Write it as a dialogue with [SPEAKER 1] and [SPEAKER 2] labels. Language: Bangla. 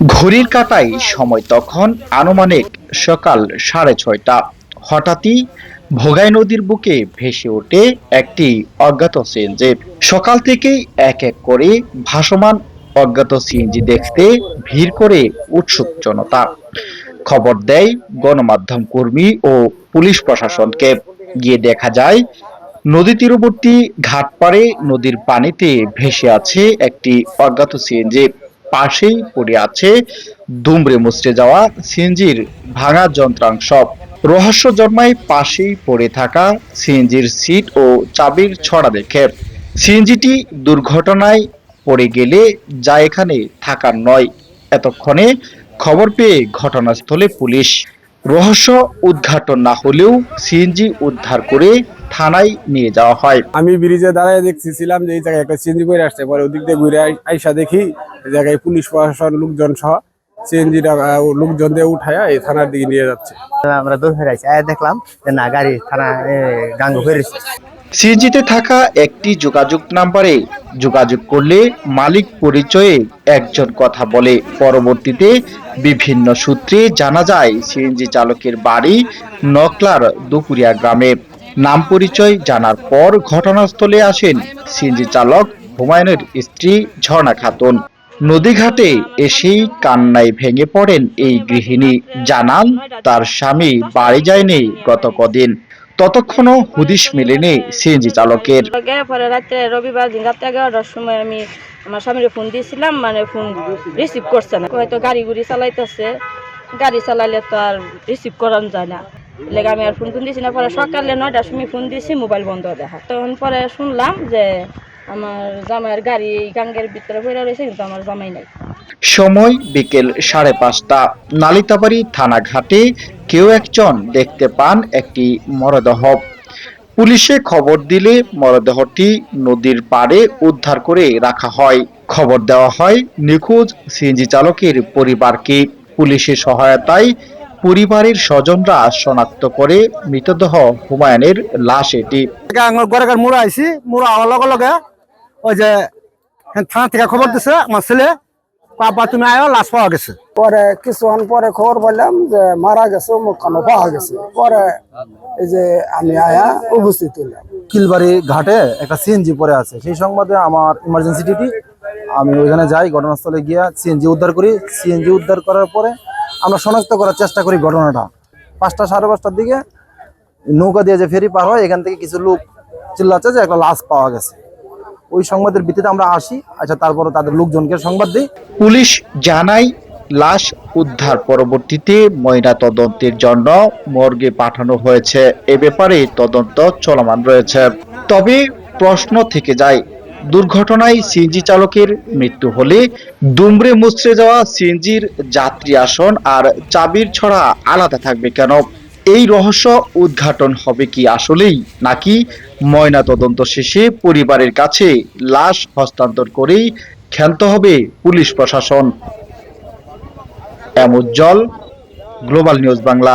[SPEAKER 1] ঘড়ির কাঁটায় সময় তখন আনুমানিক সকাল সাড়ে ছয়টা। হঠাৎই ভোগাই নদীর বুকে ভেসে ওঠে একটি অজ্ঞাত সিএনজি। সকাল থেকেই এক এক করে ভাসমান অজ্ঞাত সিএনজি দেখতে ভিড় করে উৎসুক জনতা খবর দেয় গণমাধ্যম কর্মী ও পুলিশ প্রশাসনকে। গিয়ে দেখা যায়, নদী তীরবর্তী ঘাটপাড়ে নদীর পানিতে ভেসে আছে একটি অজ্ঞাত সিএনজি। পাশেই পড়ে আছে দুমড়ে মুচড়ে যাওয়া সিএনজির ভাঙা যন্ত্রাংশ। রহস্য জন্মায় পাশেই পড়ে থাকা সিএনজির সিট ও চাবির ছড়া দেখে। সিএনজিটি দুর্ঘটনায় পড়ে গেলে যা এখানে থাকার নয়। এতক্ষণে খবর পেয়ে ঘটনাস্থলে পুলিশ। রহস্য উদ্ঘাটন না হলেও সিএনজি উদ্ধার করে থানায় নিয়ে যাওয়া হয়।
[SPEAKER 2] আমি ব্রিজে দাঁড়ায় দেখতেছিলাম যে এই জায়গায় একটা সিএনজি করে আসছে। পরে ওদিক দিয়ে ঘুরে আইসা দেখি এই জায়গায় পুলিশ প্রশাসন লোকজন সহ সিএনজিটা লোকজন দিয়ে উঠায়া এই থানার দিকে নিয়ে যাচ্ছে।
[SPEAKER 3] আমরা দৌড় ফেরাইছি আর দেখলাম যে না গাড়ি থানা গাঙ্গ ফেরেছে।
[SPEAKER 1] সিএনজিতে থাকা একটি যোগাযোগ নাম্বারে যোগাযোগ করলে মালিক পরিচয়ে একজন কথা বলে। পরবর্তীতে বিভিন্ন সূত্রে জানা যায় সিএনজি চালকের বাড়ি নকলার দুপুরিয়া গ্রামে। নাম পরিচয় জানার পর ঘটনাস্থলে আসেন সিএনজি চালক হুমায়ুনের স্ত্রী ঝর্ণা খাতুন। নদীঘাটে এসেই কান্নায় ভেঙে পড়েন এই গৃহিণী। জানান তার স্বামী বাড়ি যায়নি গত কদিন। ততক্ষণও হুদিশ মেলেনি সিএনজি চালকের।
[SPEAKER 4] পরে রাত্রে রবিবার দিন রাত্রে এগারোটার সময় আমি আমার স্বামীর ফোন দিয়েছিলাম মানে ফোন রিসিভ করছে না। হয়তো গাড়ি গুড়ি চালাইতেছে। গাড়ি চালাইলে তো আর রিসিভ করানো যায় না। লেগে আমি আর ফোন ফোন দিয়েছি না। পরে সকালে নয়টার সময় ফোন দিয়েছি, মোবাইল বন্ধ দেখা। তখন পরে শুনলাম যে আমার জামাইয়ের গাড়ি গাঙ্গের ভিতরে পড়ে রয়েছে, কিন্তু আমার জামাই নাই।
[SPEAKER 1] সময় বিকেল সাড়ে পাঁচটা। নালিতাবাড়ি থানা ঘাটে কেউ একজন দেখতে পান একটি মরদেহ। পুলিশে খবর দিলে মরদেহটি নদীর পাড়ে উদ্ধার করে রাখা হয়। খবর দেওয়া হয়, নিখোঁজ সিএনজি চালকের পরিবারকে। পুলিশের সহায়তায় পরিবারের স্বজনরা শনাক্ত করে মৃতদেহ হুমায়ুনের লাশ এটি।
[SPEAKER 3] গড়েকার মুড়া আইছি মুড়া হওয়ার লগে লগে ওই যে হ্যাঁ, থানা থেকে খবর দিছে আমার ছেলে পাপা তুমি আয়ো লাশ পাওয়া গেছে।
[SPEAKER 5] পরে কিছুক্ষণ পরে খবর পেলাম যে মারা গেছে মুখখানো পাওয়া গেছে। পরে এই যে আমি আয়া উপস্থিত হলাম
[SPEAKER 6] কিলবাড়ি ঘাটে একটা সিএনজি পরে আছে। সেই সংবাদে আমার ইমার্জেন্সি ডিউটি আমি ওইখানে যাই ঘটনাস্থলে গিয়া সিএনজি উদ্ধার করি। সিএনজি উদ্ধার করার পরে আমরা শনাক্ত করার চেষ্টা করি ঘটনাটা। পাঁচটা সাড়ে পাঁচটার দিকে নৌকা দিয়ে যে ফেরি পার হয়, এখান থেকে কিছু লোক চিল্লাচ্ছে যে একটা লাশ পাওয়া গেছে। ওই সংবাদের ভিত্তিতে আমরা আসি। আচ্ছা তারপরে তাদের লোকজনকে সংবাদ দিই।
[SPEAKER 1] পুলিশ জানায়, লাশ উদ্ধার। পরবর্তীতে ময়না তদন্তের জন্য মর্গে পাঠানো হয়েছে। এ ব্যাপারে তদন্ত চলমান রয়েছে। তবে প্রশ্ন থেকে যায় দুর্ঘটনায় সিএনজি চালকের মৃত্যু হলে দুমড়ে মুচড়ে যাওয়া সিএনজির যাত্রী আসন আর চাবির ছড়া আলাদা থাকবে কেন? এই রহস্য উদ্ঘাটন হবে কি আসলেই? নাকি ময়না তদন্ত শেষে পরিবারের কাছে লাশ হস্তান্তর করেই ক্ষান্ত হবে পুলিশ প্রশাসন? M Ujjwal global news Bangla